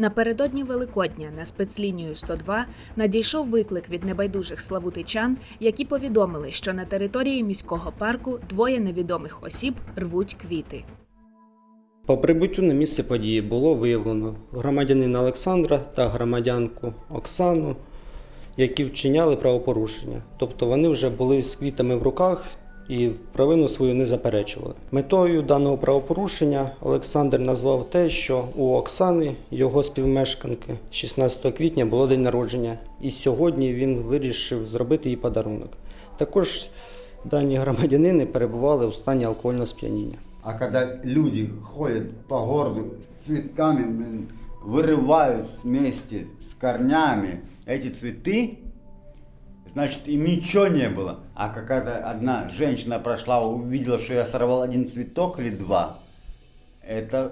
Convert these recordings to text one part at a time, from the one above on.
Напередодні Великодня на спецлінію 102 надійшов виклик від небайдужих славутичан, які повідомили, що на території міського парку двоє невідомих осіб рвуть квіти. По прибуттю на місце події було виявлено громадянина Олександра та громадянку Оксану, які вчиняли правопорушення. Тобто вони вже були з квітами в руках і провину свою не заперечували. Метою даного правопорушення Олександр назвав те, що у Оксани, його співмешканки, 16 квітня було день народження, і сьогодні він вирішив зробити їй подарунок. Також дані громадянини перебували у стані алкогольного сп'яніння. А когда люди ходят по городу с цветками, блин, вырывают вместе с корнями эти цветы, значит им ничего не было. А какая-то одна женщина прошла, увидела, что я сорвал один цветок или два, это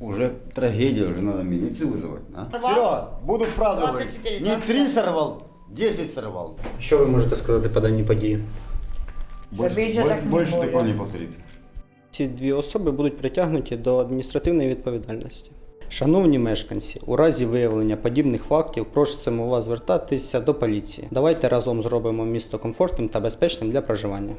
уже трагедия, уже надо милицию вызывать. А? Серега, буду правду говорить. 24, Не три сорвал, 10 сорвал. Що ви можете сказати по даній події? Больше, більше больше, так не больше буде. такого не повторится. Ці дві особи будуть притягнуті до адміністративної відповідальності. Шановні мешканці, у разі виявлення подібних фактів просимо вас звертатися до поліції. Давайте разом зробимо місто комфортним та безпечним для проживання.